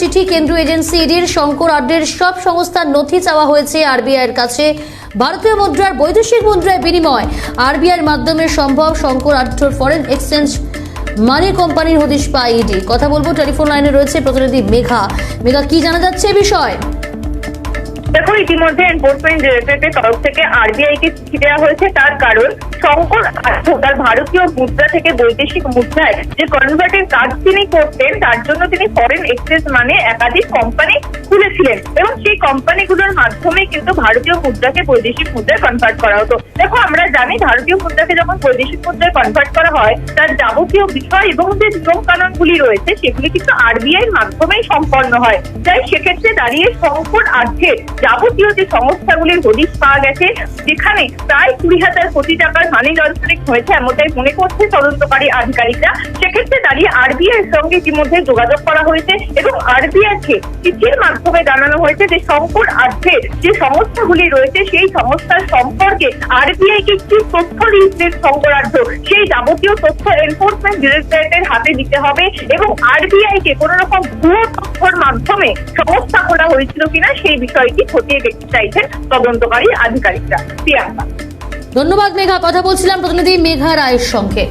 চিঠি কেন্দ্রীয় এজেন্সি ইডির শঙ্কর আড্ডের সব সংস্থার নথি চাওয়া হয়েছে আরবিআই এর কাছে। ভারতীয় মুদ্রার বৈদেশিক মুদ্রায় বিনিময়। আরবিআই এর মাধ্যমে সম্ভব শঙ্কর আড্ডর ফরেন এক্সচেঞ্জ মানি কোম্পানির হদিশ পায় ইডি। কথা বলব, টেলিফোন লাইনে রয়েছে প্রতিনিধি মেঘা। মেঘা, কি জানা যাচ্ছে এ বিষয়? দেখো, ইতিমধ্যে এনফোর্সমেন্ট ডিরেক্টরেটের তরফ থেকে আরবিআই কে চিঠি দেওয়া হয়েছে। তার কারণ শঙ্কর তার ভারতীয় মুদ্রা থেকে বৈদেশিক মুদ্রায় যে কনভার্টের কাজ তিনি করতেন, তার জন্য তিনি ফরেন এক্সচেঞ্জ মানে একাধিক কোম্পানি খুলেছিলেন। এবং সেই কোম্পানিগুলোর মাধ্যমে কিন্তু ভারতীয় মুদ্রাকে বৈদেশিক মুদ্রায় কনভার্ট করা হতো। দেখো, আমরা জানি ভারতীয় মুদ্রাকে যখন বৈদেশিক মুদ্রায় কনভার্ট করা হয়, তার যাবতীয় বিষয় এবং যে নিয়ম কানুনগুলি রয়েছে, সেগুলি কিন্তু আরবিআই মাধ্যমেই সম্পন্ন হয়। তাই সেক্ষেত্রে দাঁড়িয়ে শঙ্কর আর্থের যাবতীয় যে সংস্থাগুলির হদিশ পাওয়া গেছে, যেখানে প্রায় কুড়ি হাজার কোটি টাকার মানি লন্ডারিং হয়েছে, এমনটাই মনে করছে তদন্তকারী আধিকারিকরা। সেক্ষেত্রে দাঁড়িয়ে আরবিআই এর সঙ্গে ইতিমধ্যে যোগাযোগ করা হয়েছে এবং আরবিআই কে চিঠির মাধ্যমে জানানো হয়েছে যে শঙ্কর আর্থের যে সংস্থাগুলি রয়েছে, সেই সংস্থার সম্পর্কে আরবিআই কে কি তথ্য দিয়েছে শঙ্কর সেই যাবতীয় তথ্য এনফোর্সমেন্ট ডিরেক্টরেটের হাতে দিতে হবে এবং আরবিআই কে কোন রকম ভুয়ো তথ্যের মাধ্যমে সংস্থা করা হয়েছিল কিনা, সেই বিষয়টি খতিয়ে দেখতে চাইছেন তদন্তকারী আধিকারিকরা। প্রিয়াঙ্কা। ধন্যবাদ মেঘা কথা বলছিলাম প্রতিনিধি মেঘা রায়ের সঙ্গে।